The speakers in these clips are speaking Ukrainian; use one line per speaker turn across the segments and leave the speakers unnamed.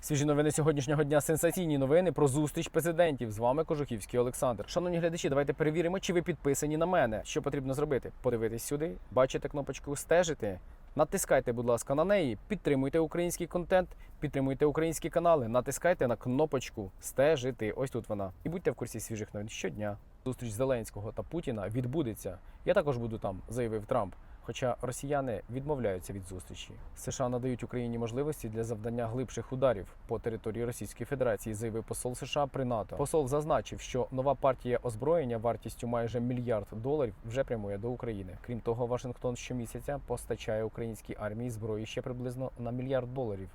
Свіжі новини сьогоднішнього дня. Сенсаційні новини про зустріч президентів. З вами Кожухівський Олександр. Шановні глядачі, давайте перевіримо, чи ви підписані на мене. Що потрібно зробити? Подивитись сюди, бачите кнопочку стежити. Натискайте, будь ласка, на неї. Підтримуйте український контент, підтримуйте українські канали. Натискайте на кнопочку стежити. Ось тут вона. І будьте в курсі свіжих новин щодня. Зустріч Зеленського та Путіна відбудеться. Я також буду там, заявив Трамп. Хоча росіяни відмовляються від зустрічі. США надають Україні можливості для завдання глибших ударів по території Російської Федерації, заявив посол США при НАТО. Посол зазначив, що нова партія озброєння вартістю майже мільярд доларів вже прямує до України. Крім того, Вашингтон щомісяця постачає українській армії зброї ще приблизно на мільярд доларів.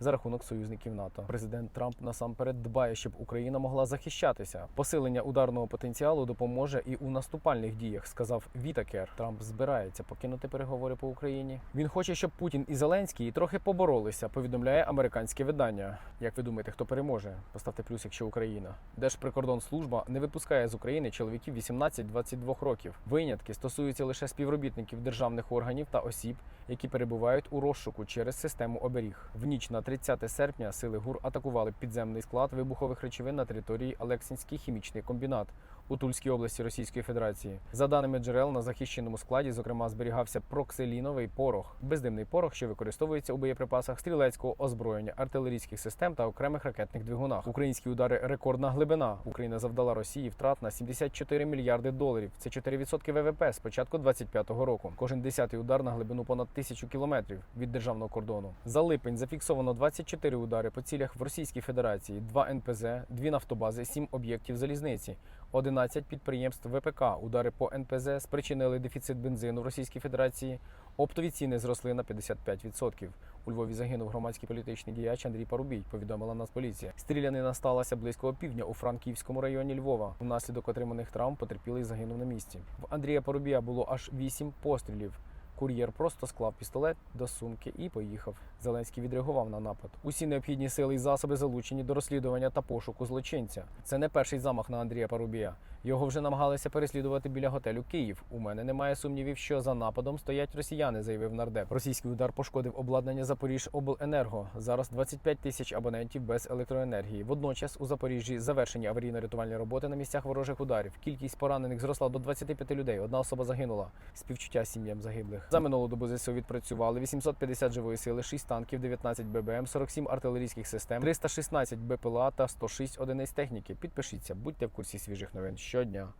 За рахунок союзників НАТО президент Трамп насамперед дбає, щоб Україна могла захищатися. Посилення ударного потенціалу допоможе і у наступальних діях, сказав Вітакер. Трамп збирається покинути переговори по Україні. Він хоче, щоб Путін і Зеленський трохи поборолися. Повідомляє американське видання. Як ви думаєте, хто переможе? Поставте плюс, якщо Україна. Держприкордонслужба не випускає з України чоловіків 18-22 років. Винятки стосуються лише співробітників державних органів та осіб, які перебувають у розшуку через систему оберіг. В ніч на 30 серпня сили ГУР атакували підземний склад вибухових речовин на території Олексінський хімічний комбінат у Тульській області Російської Федерації. За даними джерел, на захищеному складі, зокрема, зберігався проксиліновий порох, бездимний порох, що використовується у боєприпасах стрілецького озброєння, артилерійських систем та окремих ракетних двигунах. Українські удари рекордна глибина. Україна завдала Росії втрат на 74 мільярди доларів. Це 4% ВВП з початку 25-го року. Кожен десятий удар на глибину понад тисячу кілометрів від державного кордону. За липень зафіксовано 24 удари по цілях в Російській Федерації, 2 НПЗ, 2 нафтобази, 7 об'єктів залізниці. 11 підприємств ВПК. Удари по НПЗ спричинили дефіцит бензину в Російській Федерації. Оптові ціни зросли на 55%. У Львові загинув громадський політичний діяч Андрій Парубій, повідомила Нацполіція. Стрілянина сталася близько опівдня у Франківському районі Львова. Внаслідок отриманих травм потерпілий загинув на місці. В Андрія Парубія було аж 8 пострілів. Кур'єр просто склав пістолет до сумки і поїхав. Зеленський відреагував на напад. Усі необхідні сили і засоби залучені до розслідування та пошуку злочинця. Це не перший замах на Андрія Парубія. Його вже намагалися переслідувати біля готелю Київ. У мене немає сумнівів, що за нападом стоять росіяни, заявив нардеп. Російський удар пошкодив обладнання Запоріжобленерго. Зараз 25 тисяч абонентів без електроенергії. Водночас у Запоріжжі завершені аварійно-рятувальні роботи на місцях ворожих ударів. Кількість поранених зросла до 25 людей. Одна особа загинула. Співчуття сім'ям загиблих. За минулу добу ЗСУ відпрацювали 850 живої сили, 6 танків, 19 ББМ, 47 артилерійських систем, 316 БПЛА та 106 одиниць техніки. Підпишіться, будьте в курсі свіжих новин щодня.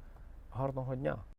Гарного дня!